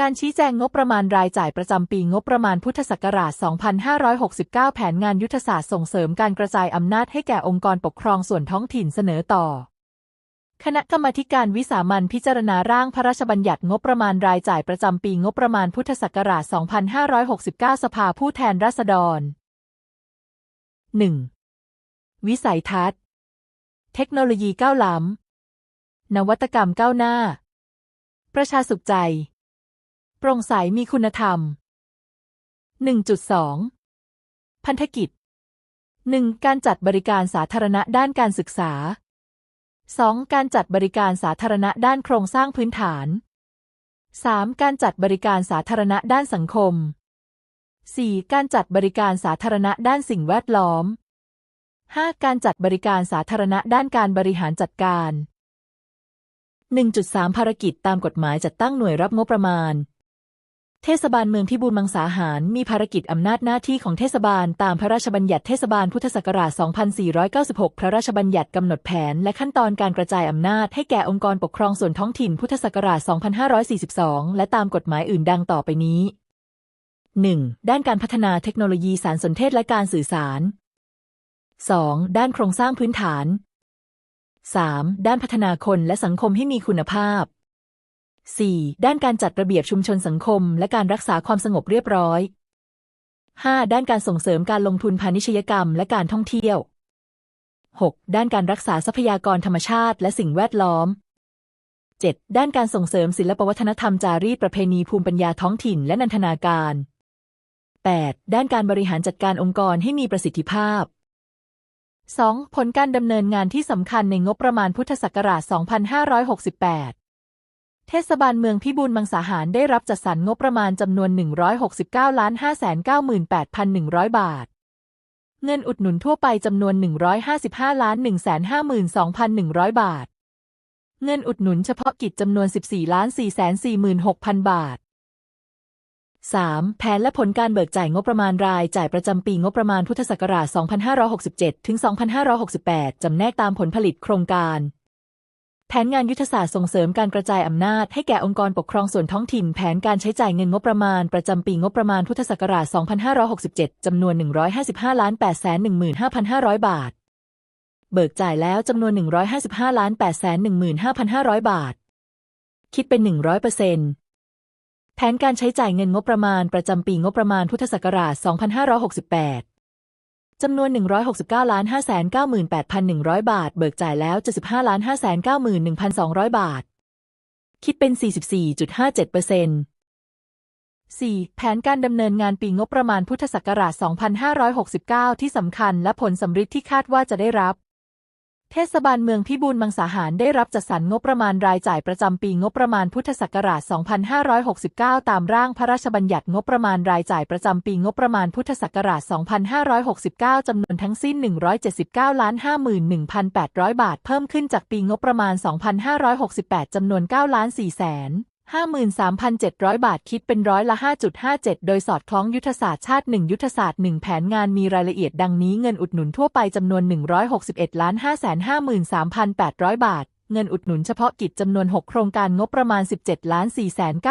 การชี้แจงงบประมาณรายจ่ายประจำปีงบประมาณพุทธศักราช 2569 แผนงานยุทธศาสตร์ส่งเสริมการกระจายอำนาจให้แก่องค์กรปกครองส่วนท้องถิ่นเสนอต่อ คณะกรรมาการวิสามัญพิจารณาร่างพระราชบัญญัติงบประมาณรายจ่ายประจำปีงบประมาณพุทธศักราช 2569 สภาผู้แทนราษฎร 1. วิสัยทัศน์ เทคโนโลยีก้าวล้ำนวัตกรรมก้าวหน้า ประชาสุขใจ ปร่งใสมีคุณธรรม 1.2 พันธกิจ 1. การจัดบริการสาธารณะด้านการศึกษา 2. การจัดบริการสาธารณะด้านโครงสร้างพื้นฐาน 3. การจัดบริการสาธารณะด้านสังคม 4. การจัดบริการสาธารณะด้านสิ่งแวดล้อม 5. การจัดบริการสาธารณะด้านการบริหารจัดการ 1.3 ภารกิจตามกฎหมายจัดตั้งหน่วยรับงบประมาณ เทศบาลเมืองพิบูลมังสาหาร มีภารกิจอำนาจหน้าที่ของเทศบาลตามพระราชบัญญัติเทศบาลพุทธศักราช 2496 พระราชบัญญัติกำหนดแผนและขั้นตอนการกระจายอำนาจให้แก่องค์กรปกครองส่วนท้องถิ่นพุทธศักราช 2542 และตามกฎหมายอื่นดังต่อไปนี้ 1. ด้านการพัฒนาเทคโนโลยีสารสนเทศและการสื่อสาร 2. ด้านโครงสร้างพื้นฐาน 3. ด้านพัฒนาคนและสังคมให้มีคุณภาพ 4. ด้านการจัดระเบียบชุมชนสังคม และการรักษาความสงบเรียบร้อย 5. ด้านการส่งเสริมการลงทุนพาณิชยกรรมและการท่องเที่ยว 6. ด้านการรักษาทรัพยากรธรรมชาติและสิ่งแวดล้อม 7. ด้านการส่งเสริมศิลปวัฒนธรรมจารีตประเพณีภูมิปัญญาท้องถิ่นและนันทนาการ 8. ด้านการบริหารจัดการองค์กรให้มีประสิทธิภาพ 2. ผลการดำเนินงานที่สำคัญในงบประมาณพุทธศักราช 2568 เทศบาลเมืองพิบูลมังสาหารได้รับจัดสรรงบประมาณจำนวน 169ล้าน598,100 บาท เงินอุดหนุนทั่วไปจำนวน 155ล้าน152,100 บาท เงินอุดหนุนเฉพาะกิจจำนวน 14ล้าน446,000 บาท 3. แผนและผลการเบิกจ่ายงบประมาณรายจ่ายประจำปีงบประมาณพุทธศักราช 2567 ถึง 2568 จำแนกตามผลผลิตโครงการ ผนงานยุทธศาสตร์ส่งเสริมการกระจายอำนาจให้แก่องค์กรปกครองส่วนท้องถิ่น แผนการใช้จ่ายเงินงบประมาณ ประจำปีงบประมาณพุทธศักราช 2567 จำนวน 155ล้าน815,500 บาท เบิกจ่ายแล้วจำนวน 155ล้าน815,500 บาท คิดเป็น 100เปอร์เซ็นต์แผนการใช้จ่ายเงินงบประมาณ ประจำปีงบประมาณพุทธศักราช 2568 จำนวน 169ล้าน598,100 บาท เบิกจ่ายแล้ว 75ล้าน591,200 บาท คิดเป็น 44.57% 4. แผนการดำเนินงานปีงบประมาณพุทธศักราช 2569 ที่สำคัญและผลสำฤทธิ์ที่คาดว่าจะได้รับ เทศบาลเมืองพิบูลมังสาหารได้รับจัดสรรงบประมาณรายจ่ายประจำปีงบประมาณพุทธศักราช 2569 ตามร่างพระราชบัญญัติงบประมาณรายจ่ายประจำปีงบประมาณพุทธศักราช 2569 จำนวนทั้งสิ้น 179ล้าน51,800 บาท เพิ่มขึ้นจากปีงบประมาณ 2568 จำนวน9ล้าน4แสน 53,700 บาทคิดเป็นร้อยละ 5.57 โดยสอดคล้องยุทธศาสตร์ชาติ 1 ยุทธศาสตร์ 1 แผนงานมีรายละเอียดดังนี้เงินอุดหนุนทั่วไปจำนวน 161ล้าน553,800 บาท เงินอุดหนุนเฉพาะกิจจำนวน 6 โครงการงบประมาณ 17ล้าน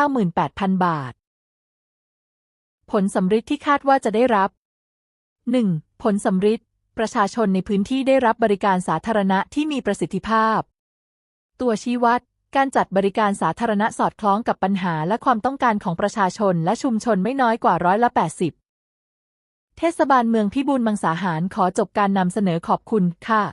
498,000 บาท ผลสำฤทธิ์ที่คาดว่าจะได้รับ 1. ผลสำฤทธิ์ประชาชนในพื้นที่ได้รับบริการสาธารณะที่มีประสิทธิภาพ ตัวชี้วัด การจัดบริการสาธารณะสอดคล้องกับปัญหาและความต้องการของประชาชนและชุมชนไม่น้อยกว่าร้อยละ 80 เทศบาลเมืองพิบูลมังสาหารขอจบการนำเสนอขอบคุณค่ะ